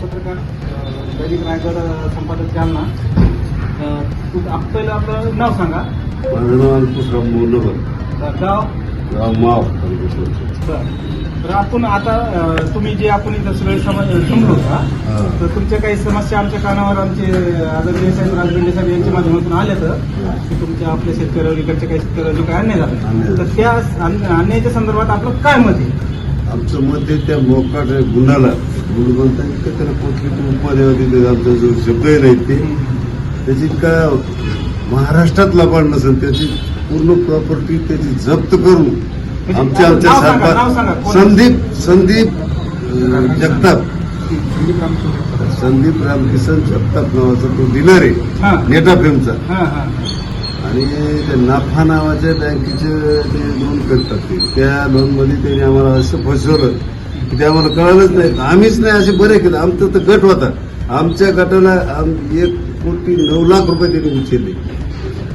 पत्रकार दैनिक रायगड संपादक जालना. पहिलं आपलं नाव सांगा. माझं नाव अंकुशराव गाव गाव? माव. तर आपण आता तुम्ही जे आपण इथं सगळे समाज का हा. तर तुमच्या काही समस्या आमच्या कानावर आमचे आदरणीय साहेब राजबंडे साहेब यांच्या माध्यमातून आल्या तर की तुमच्या आपल्या शेतकऱ्यावर इकडच्या काही शेतकऱ्यावर जो काही अन्याय झाला. तर त्या अन- अन्यायाच्या संदर्भात आपलं काय मत आहे आमचं मत आहे त्या मोकाट गुन्हाला गुणवंता इतकं त्याला पोचली उपाध्याय होती आमचा जो शब्दही नाहीत ते त्याची काय महाराष्ट्रात लबाड नसेल त्याची पूर्ण प्रॉपर्टी त्याची जप्त करून आमच्या आमच्या सांगा. सरकार? संदीप संदीप जगताप. संदीप रामकिसन. जगताप नावाचा तो डीलर. आहे नेटा फेमचा आणि ते नाफा नावाच्या बँकेचे ते लोन करतात ते. त्या लोनमध्ये त्यांनी आम्हाला असं फसवलं की ते आम्हाला कळालंच नाही. आम्हीच नाही असे बरे केले. आमचं तर गट होता. आमच्या गटाला आम- एक कोटी नऊ लाख रुपये त्यांनी उचलले.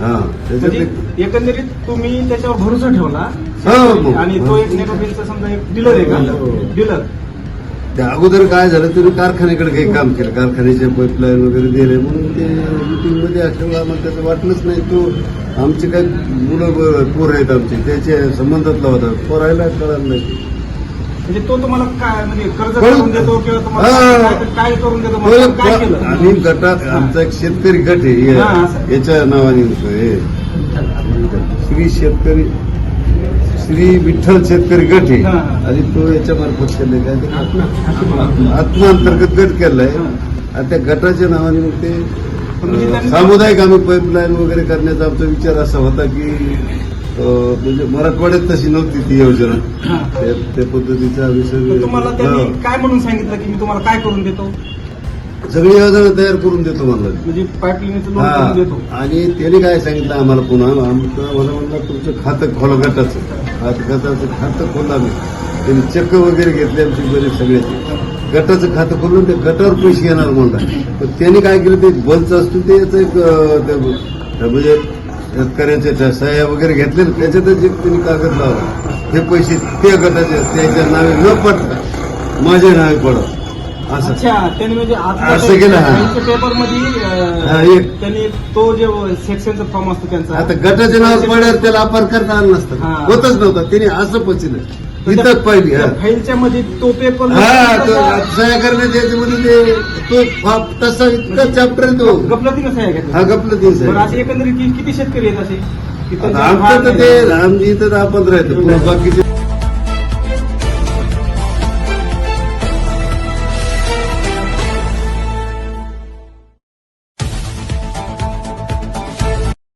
म्हणजे एकंदरीत तुम्ही त्याच्यावर भरोसा ठेवला हो. आणि तो एक नेटवर्किंगचा समजा एक डीलर आहे का? हो. डीलर त्या अगोदर काय झालं तुम्ही कारखान्याकडे काही काम केलं. कारखान्याच्या पाईपलाईन वगैरे दिले म्हणून ते मिटिंगमध्ये असल्यामुळे आम्हाला त्याचं वाटलंच नाही. तो आमचे काही मुलं ब- पोरं आहेत आमचे त्याच्या संबंधातला होता. पोरायला कळालं नाही. म्हणजे तो तुम्हाला काय म्हणजे कर्ज करून देतो किंवा तुम्हाला हा. काय- काय करून देतो मला काय केलं आम्ही गटात आमचा एक शेतकरी गट आहे हा, असं. याच्या नावाने हे श्री शेतकरी श्री विठ्ठल शेतकरी गट आहे हा, हा. आणि तो याच्या मार्फत केले काय ते आत्मा अंतर्गत गट केलाय हा. आणि त्या गटाच्या नावाने मग ते म्हणजे अं, त्यांनी- सामुदायिक आम्ही पाईपलाईन वगैरे करण्याचा आमचा विचार असा होता की म्हणजे मराठवाड्यात तशी नव्हती ती योजना. त्या पद्धतीचा सगळे तुम्हाला. त्यांनी काय म्हणून सांगितलं की मी तुम्हाला काय करून देतो? सगळी योजना तयार करून देतो म्हणलं. म्हणजे पाईपलाईनचं देतो. आणि त्याने काय सांगितलं आम्हाला पुन्हा? आमचं मला म्हणलं तुमचं खातं खोला गटाचं. खात गटाचं खातं खोला मी. त्यांनी चक्क वगैरे घेतले आमची बरेच सगळ्याचे गटाचं खातं खोलून ते गटावर पैसे येणार म्हणला. पण त्यांनी काय केलं ते बंच असतो ते याचं एक म्हणजे शेतकऱ्यांच्या त्या सह्या वगैरे घेतले त्याच्यातच एक त्यांनी कागद लावला. हे पैसे त्या गटाचे त्याच्या नावे न पडता माझ्या नावे पडत असं. अच्छा त्यांनी म्हणजे असं केलं, हा. पेपर हा, मध्ये एक. त्यांनी तो जे सेक्शनचा फॉर्म असतो त्यांचा. आता गटाच्या नावात पडल्यावर त्याला अपार करता आलं नसतं. हा. होतच नव्हतं. त्याने असं पचलं. इथंच पाहिली हा. फाईलच्या मध्ये तो पेपर हा तो सह्या करण्याच्या याच्यामध्ये ते तो तसा इतका चॅप्टर तो. गपलतीनं सह्या हा घेतल्या गपलं साहेब असे एकंदरीत किती शेतकरी आहेत असे? की आमचं तर ते. आमची इथं दहा पंधरा आहेत. बाकीचे